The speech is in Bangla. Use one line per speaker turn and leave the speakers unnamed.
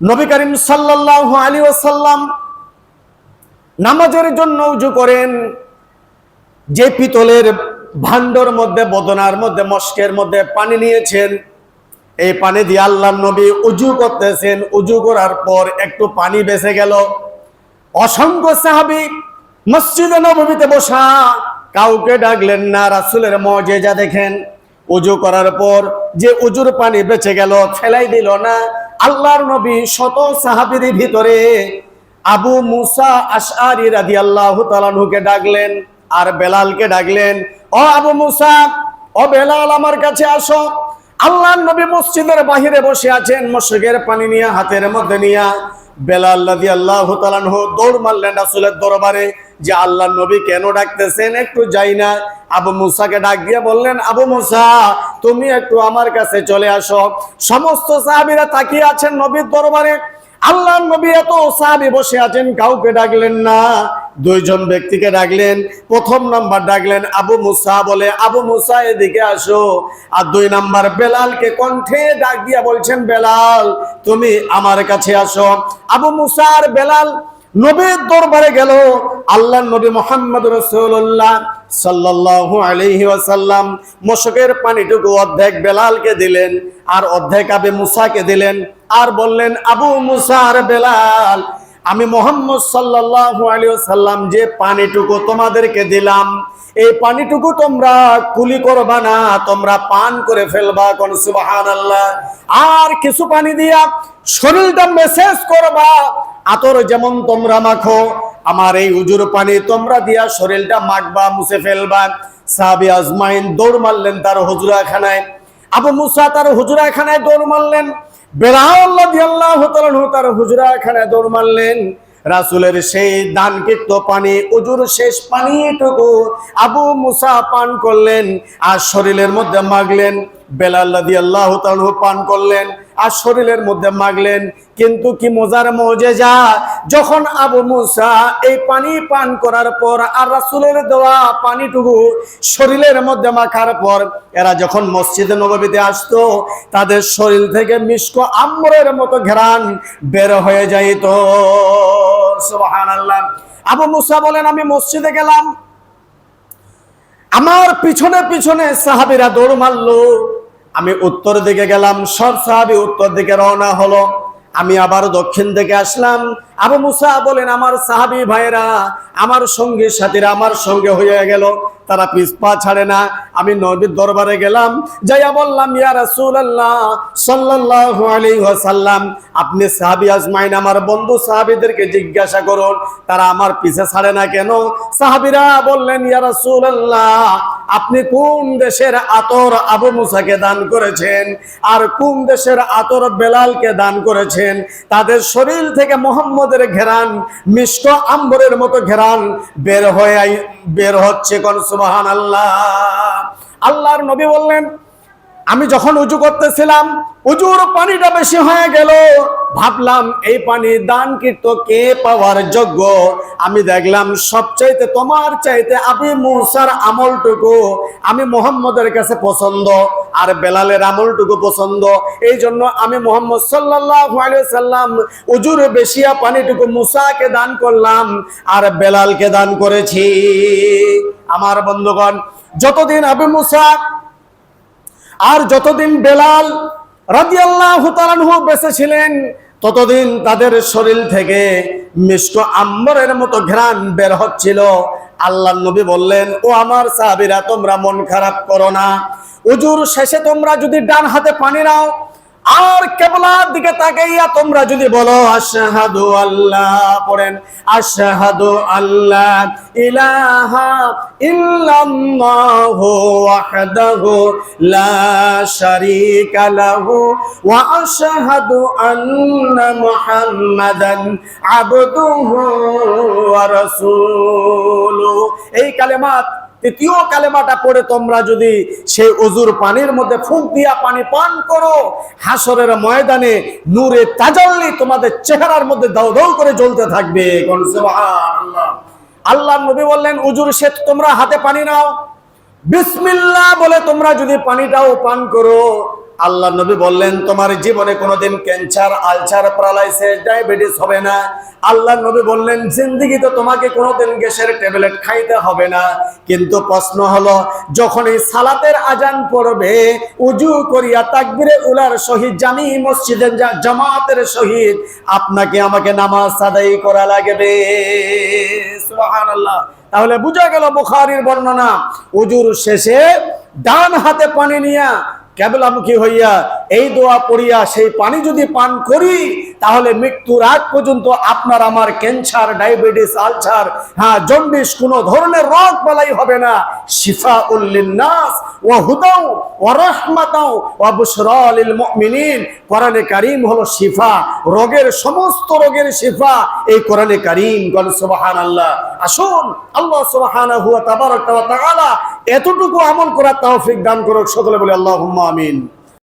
নবী করিম সাল্লাল্লাহু আলী ওয়াসাল্লাম নামাজের জন্য উজু করেন। যে পিতলের ভান্ডর মধ্যে, বদনার মধ্যে, মস্কের মধ্যে পানি নিয়েছেন। এই পানি দিয়ে আল্লাহ নবী উজু করতেছেন। উজু করার পর একটু পানি বেঁচে গেল। অসংখ্য সাহাবি মসজিদে নবমীতে বসা কাউকে ডাকলেন না, রাসুলের মজেজা দেখেন। উজু করার পর যে উজুর পানি বেঁচে গেল, ফেলাই দিল না। আল্লাহর নবী শত সাহাবির ভিতরে আবু মুসা আশআরি রাদিয়াল্লাহু তাআলাহুকে ডাকলেন আর বেলালকে ডাকলেন, ও আবু মুসা, ও বেলাল আমার কাছে আসো। আল্লাহর নবী মসজিদের বাহিরে বসে আছেন মশকের পানি নিয়ে, হাতের মধ্যে নিয়ে। বেলাল রাদিয়াল্লাহু তাআলাহু দৌড় মারলেন রাসূলের দরবারে যে আল্লাহর নবী কেন ডাকতেছেন একটু যাই না। আবু মুসাকে ডাক দিয়ে বললেন, আবু মুসা তুমি একটু আমার কাছে চলে আসো। সমস্ত সাহাবীরা তাকিয়ে আছেন নবীর দরবারে। আল্লাহ নবী এত সাহাবি বসে আছেন, কাউকে ডাকলেন না। দুইজন ব্যক্তিকে ডাকলেন, প্রথম নাম্বার ডাকলেন আবু মুসা, বলে, আবু মুসা, এদিকে আসো। আর দুই নাম্বার বেলালকে কণ্ঠে ডাক দিয়া বলছেন, বেলাল, তুমি আমার কাছে আসো। আবু মুসা আর বেলাল নবীর দরবারে গেল। আল্লাহ নবী মোহাম্মদ রসুল্লাহ সাল্লাল্লাহু আলাইহি ওয়াসাল্লাম মশকের পানিটুকু অর্ধেক বেলালকে দিলেন আর অর্ধেক আবে মুসাকে দিলেন আর বললেন, আবু মুসা আর বেলাল, আমি মোহাম্মদ সাল্লাল্লাহু আলাইহি ওয়াসাল্লাম যে পানিটুকু তোমাদেরকে দিলাম, এই পানিটুকু তোমরা কুলি করবা না, তোমরা পান করে ফেলবা কোন, সুবহানাল্লাহ। আর কিছু পানি দিয়া শরীরটা মেসেজ করবা আতর যেমন তোমরা মাখো, আমার এই উজুর পানি তোমরা দিয়া শরীরটা মাখবা, মুছে ফেলবা। সাহাবি আজমাইন দৌড় মারলেন তার হুজুরাখানায়। আবু মুসা তার হুজুরাখানায় দৌড় মারলেন। তার দৌড় মারলেন। রাসুলের সেই দানকৃত পানি, উজুর শেষ আবু মুসা পান করলেন আর শরীরের মধ্যে মাগলেন বেলাল্লাদি আল্লাহ পান করলেন। আর শরীরের মধ্যে মাগলেন। কিন্তু কি মজার মজে যা যখন আবু মুসা এই পানি পান করার পর আর রাসুলের দেওয়া পানিটুকু শরীরের মধ্যে মাখার পর এরা যখন মসজিদে নবীতে আসতো, তাদের শরীর থেকে মিষ্ক আম্বরের মতো ঘেরান বের হয়ে যাইত। আবু মুসা বলেন, আমি মসজিদে গেলাম। আমার পিছনে পিছনে সাহাবিরা দৌড় মারলো। আমি উত্তর দিকে গেলাম, সব সাহাবি উত্তর দিকে রওনা হলো। আমি আবার দক্ষিণ দিকে আসলাম। আবু মুসা বলেন, আমার সাহাবি ভাইরা আমার সঙ্গী সাথীরা আমার সঙ্গে হয়ে গেল। তারা পিসপা ছাড়ে না। আমি নবীর দরবারে গেলাম, যাইয়া বললাম, ইয়া রাসূলুল্লাহ সাল্লাল্লাহু আলাইহি ওয়াসাল্লাম, আপনি সাহাবী আজমাইন, আমার বন্ধু সাহাবীদেরকে জিজ্ঞাসা করুন, তারা আমার পিছে ছাড়ে না কেন? সাহাবীরা বললেন, ইয়া রাসূলুল্লাহ, আপনি কোন দেশের আতর আবু মুসাকে দান করেছেন? আর কোন দেশের আতর বেলালকে দান করেছেন? তাদের শরীর থেকে মোহাম্মদের ঘেরান, মিষ্ট আম্বরের মতো ঘেরান, বের হয়ে বের হচ্ছে কোন সুবাহান আল্লাহ আল্লাহর নবী বললেন আমি যখন উজু করতেছিলাম, উজুর পানিটা বেশি হয়ে গেল। ভাবলাম, এই পানি দান কীর্ত কে পাওয়ার যোগ্য? আমি দেখলাম, সবচাইতে তোমার চাইতে আমি মুসার আমলটুকু আমি মোহাম্মদের কাছে পছন্দ, আর বেলালের আমলটুকু পছন্দ। এই জন্য আমি মোহাম্মদ সাল্লাম উজুর বেশিয়া পানিটুকু মুসাকে দান করলাম, আর বেলালকে দান করেছি। আমার বন্ধুগণ, যতদিন আবু মুসা আর যতদিন বেলাল রাজিয়াল্লাহ তালানহু বেঁচে ছিলেন ততদিন তাদের শরীর থেকে মিষ্ট আম্বরের মতো ঘ্রাণ বের হচ্ছিল। আল্লাহ নবী বললেন, ও আমার সাহাবিরা, তোমরা মন খারাপ করো না। উজুর শেষে তোমরা যদি ডান হাতে পানি নাও আর কেবলার দিকে তাকাইয়া তোমরা যদি বলো, আশহাদু আল্লাহ পড়েন, আশহাদু আল্লাহ ইলাহা ইল্লাল্লাহু ওয়াহদাহু লা শারীকা লাহু ওয়া আশহাদু আন্না মুহাম্মাদান আবদুহু ওয়া রাসূলুহু। এই কালেমাত তৃতীয় কালেমাটা পড়ে তোমরা যদি সেই অজুর পানির মধ্যে ফুঁক দিয়া পানি পান করো, হাসরের ময়দানে নূরে তাজাল্লি তোমাদের চেহারার মধ্যে দাও দৌ করে জ্বলতে থাকবে। আল্লাহ নবী বললেন, উজুর সে তোমরা হাতে পানি নাও। বিসমিল্লা বলে তোমরা যদি পানিটাও পান করো আল্লাহ নবী বললেন, তোমার জীবনে কোনোদিন ক্যান্সার আলসার প্যারালাইসিস ডায়াবেটিস হবে না। আল্লাহ নবী বললেন, জিন্দিগিতে তোমাকে কোনোদিন গ্যাসের ট্যাবলেট খাইতে হবে না। কিন্তু প্রশ্ন হলো যখন এই সালাতের আজান পড়বে, উজু করিয়া তাকবিরে উলার শহীদ জামি মসজিদের জামাতের শহীদ আপনাকে আমাকে নামাজ আদায় করা লাগবে। সুবহানাল্লাহ। তাহলে বুঝা গেল বুখারীর বর্ণনা। উজুর শেষে ডান হাতে পানি নিয়া ਕੈਬਲਾ ਮੁਖੀ ਹੋਈ ਆ। এই দোয়া পড়িয়া সেই পানি যদি পান করি, তাহলে মৃত্যুর আগ পর্যন্ত আপনার আমার ক্যান্সার, ডায়াবেটিস, আলসার হ্যাঁ জন্ডিস, কোনো ধরনের রোগ বালাই হবে না। শিফা উল্লিন্নাস ও হুদাও ও রহমাতাও বুশরা কোরআনে কারীম হলো শিফা, রোগের সমস্ত রোগের শিফা। এই কোরআনে কারীম গল সুবহানাল্লাহ। আসুন, আল্লাহ সুবহানাহু ওয়া তাবারাক ওয়া এতটুকু আমল করার তৌফিক দান করুক সকলে বলে আল্লাহ আমিন।